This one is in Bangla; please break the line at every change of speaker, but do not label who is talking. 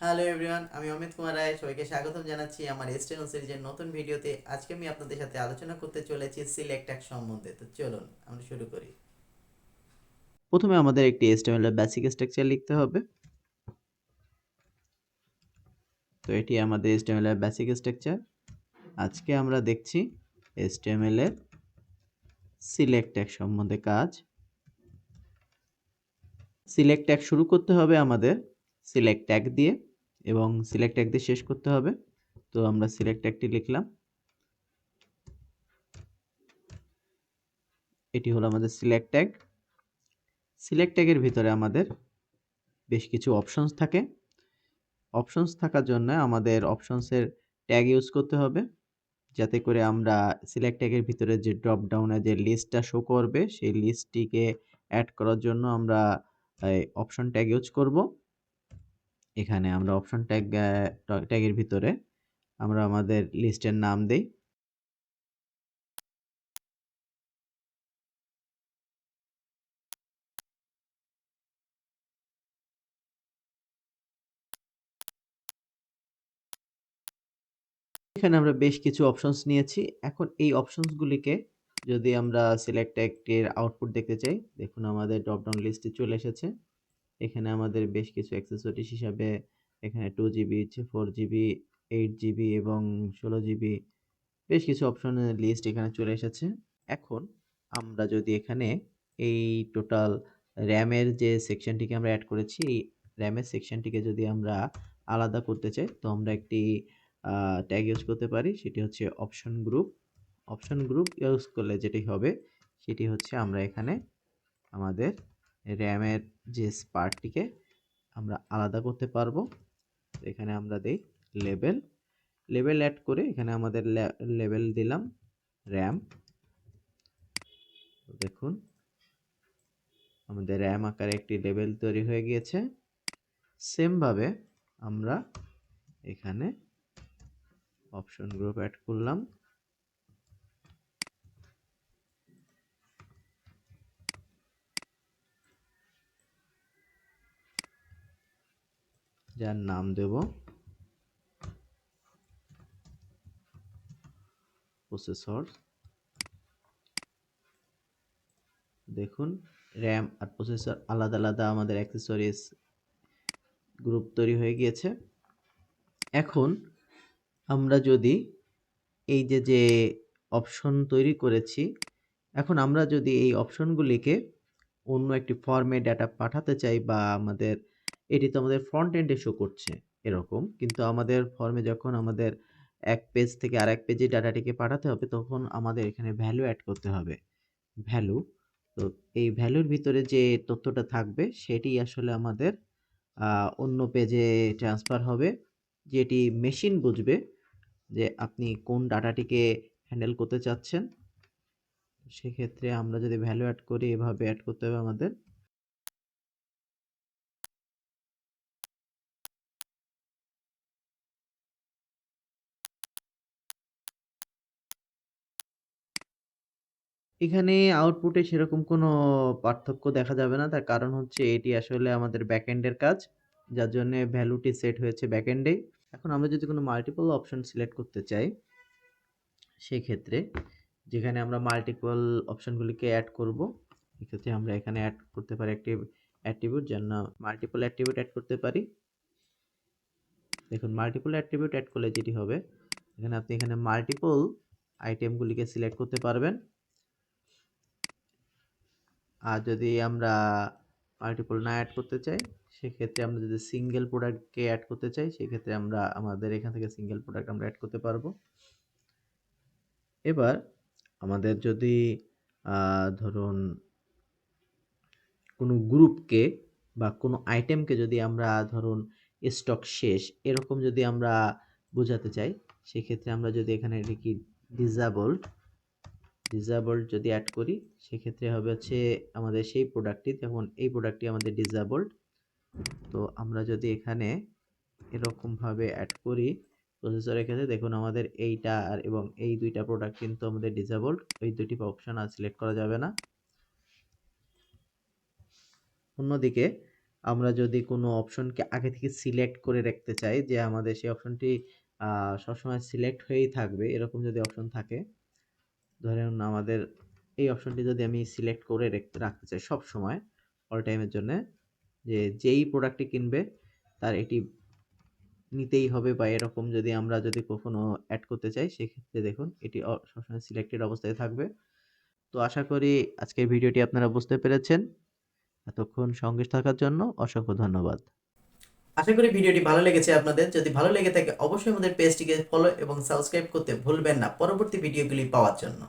হ্যালো এভরিওয়ান আমি অমিত কুমার রায়, সবাইকে স্বাগতম জানাচ্ছি আমার এস্টেনো সিরিজের নতুন ভিডিওতে। আজকে আমি আপনাদের সাথে আলোচনা করতে চলেছি সিলেক্ট ট্যাগ সম্বন্ধে। তো চলুন, আমরা শুরু করি।
প্রথমে আমাদের একটি এর বেসিক স্ট্রাকচার লিখতে হবে। তো এটি আমাদের HTML এর বেসিক স্ট্রাকচার আজকে আমরা দেখছি HTML এর সিলেক্ট ট্যাগ সম্বন্ধে কাজ। সিলেক্ট ট্যাগ শুরু করতে হবে আমাদের সিলেক্ট ট্যাগ দিয়ে। এবং সিলেক্ট ট্যাগ দিয়ে শেষ করতে হবে। তো আমরা সিলেক্ট ট্যাগটি লিখলাম। এটি হলো আমাদের সিলেক্ট ট্যাগ সিলেক্ট ট্যাগের ভিতরে আমাদের বেশ কিছু অপশনস থাকে। অপশনস থাকার জন্য আমাদের অপশনসের ট্যাগ ইউজ করতে হবে। যাতে করে আমরা সিলেক্ট ট্যাগের ভিতরে যে ড্রপ ডাউনে যে লিস্টটা শো করবে, সেই লিস্টটিকে অ্যাড করার জন্য আমরা অপশন ট্যাগ ইউজ করব। এখানে আমরা অপশন ট্যাগ ট্যাগের ভিতরে আমরা আমাদের লিস্টের নাম দেই। এখানে আমরা বেশ কিছু অপশনস নিয়েছি। এখন এই অপশনসগুলিকে যদি আমরা সিলেক্ট একটির আউটপুট দেখতে চাই, দেখুন আমাদের ড্রপডাউন লিস্টে চলে এসেছে। এখানে আমাদের বেশ কিছু অ্যাক্সেসরিজ হিসাবে এখানে two GB four GB eight GB এবং ষোলো জিবি বেশ কিছু অপশনের লিস্ট এখানে চলে এসেছে। এখন আমরা যদি এখানে এই টোটাল র্যামের যে সেকশনটিকে আমরা অ্যাড করেছি, এই র্যামের সেকশনটিকে যদি আমরা আলাদা করতে চাই, তো আমরা একটি ট্যাগ ইউজ করতে পারি। সেটি হচ্ছে option group option group use করলে যেটি হবে, সেটি হচ্ছে আমরা এখানে আমাদের র্যামের যে পার্টটিকে আমরা আলাদা করতে পারব, এখানে আমরা দিই লেবেল। লেবেল অ্যাড করে এখানে আমাদের লেবেল দিলাম র্যাম। দেখুন, আমাদের র্যাম আকারে একটি লেবেল তৈরি হয়ে গিয়েছে। সেমভাবে আমরা এখানে অপশন গ্রুপ অ্যাড করলাম। যার নাম দেব প্রসেসর দেখুন র্যাম আর প্রসেসর আলাদা আলাদা আমাদের অ্যাক্সেসরিজ গ্রুপ তৈরি হয়ে গিয়েছে। এখন আমরা যদি এই যে যে অপশন তৈরি করেছি, এখন আমরা যদি এই অপশনগুলিকে অন্য একটি ফর্মে ডাটা পাঠাতে চাই বা আমাদের এটি তো আমাদের ফ্রন্ট এন্ডে শো করছে, এরকম। কিন্তু আমাদের ফর্মে যখন আমাদের এক পেজ থেকে আরেক পেজে ডাটাটিকে পাঠাতে হবে, তখন আমাদের এখানে ভ্যালু অ্যাড করতে হবে। ভ্যালু তো এই ভ্যালুর ভিতরে যে তথ্যটা থাকবে, সেটি আসলে আমাদের অন্য পেজে ট্রান্সফার হবে, যেটি মেশিন বুঝবে যে আপনি কোন ডাটাটিকে হ্যান্ডেল করতে চাচ্ছেন। সেক্ষেত্রে আমরা যদি ভ্যালু অ্যাড করি, এভাবে অ্যাড করতে হবে আমাদের। এখানে আউটপুটে সেরকম কোনো পার্থক্য দেখা যাবে না। তার কারণ হচ্ছে এটি আসলে আমাদের ব্যাকএন্ডের কাজ, যার জন্য ভ্যালুটি সেট হয়েছে ব্যাকএন্ডে এখন আমরা যদি কোনো মাল্টিপল অপশন সিলেক্ট করতে চাই, সেক্ষেত্রে যেখানে আমরা মাল্টিপল অপশনগুলিকে অ্যাড করব, এক্ষেত্রে আমরা এখানে অ্যাড করতে পারি একটি অ্যাট্রিবিউট যার নাম মাল্টিপল অ্যাট্রিবিউট অ্যাড করতে পারি। দেখুন মাল্টিপল অ্যাট্রিবিউট অ্যাড করলে যেটি হবে, এখানে আপনি এখানে মাল্টিপল আইটেমগুলিকে সিলেক্ট করতে পারবেন। আর যদি আমরা মাল্টিপল না অ্যাড করতে চাই, সেক্ষেত্রে আমরা যদি সিঙ্গেল প্রোডাক্টকে অ্যাড করতে চাই, সেক্ষেত্রে আমরা আমাদের এখান থেকে সিঙ্গেল প্রোডাক্ট আমরা অ্যাড করতে পারব। এবার আমাদের যদি ধরুন কোনো গ্রুপকে বা কোনো আইটেমকে যদি আমরা, ধরুন স্টক শেষ, এরকম যদি আমরা বোঝাতে চাই, সেক্ষেত্রে আমরা যদি এখানে লিখি ডিজাবল্ড ডিজাবল্ড যদি অ্যাড করি, সেক্ষেত্রে হবে হচ্ছে আমাদের সেই প্রোডাক্টটি যেমন এই প্রোডাক্টটি আমাদের ডিজাবল্ড তো আমরা যদি এখানে এরকমভাবে অ্যাড করি প্রসেসরের ক্ষেত্রে দেখুন আমাদের এইটা আর এবং এই দুইটা প্রোডাক্ট কিন্তু আমাদের ডিসেবলড ওই দুটি অপশন আর সিলেক্ট করা যাবে না। অন্যদিকে আমরা যদি কোনো অপশনকে আগে থেকে সিলেক্ট করে রাখতে চাই, যে আমাদের সেই অপশনটি সবসময় সিলেক্ট হয়েই থাকবে, এরকম যদি অপশন থাকে ধরেন আমাদের এই অপশনটি যদি আমি সিলেক্ট করে রাখতে চাই সব সময় অল টাইমের জন্য, যে যেই প্রোডাক্টটি কিনবে, তার এটি নিতেই হবে বা এরকম যদি আমরা যদি কখনো অ্যাড করতে চাই, সেক্ষেত্রে দেখুন, এটি সবসময় সিলেক্টেড অবস্থায় থাকবে। তো আশা করি আজকের ভিডিওটি আপনারা বুঝতে পেরেছেন। এতক্ষণ সঙ্গে থাকার জন্য অসংখ্য ধন্যবাদ।
আশা করি ভিডিওটি ভালো লেগেছে আপনাদের। যদি ভালো লেগে থাকে, অবশ্যই আমাদের পেজটিকে ফলো এবং সাবস্ক্রাইব করতে ভুলবেন না। পরবর্তী ভিডিওগুলি পাওয়ার জন্য।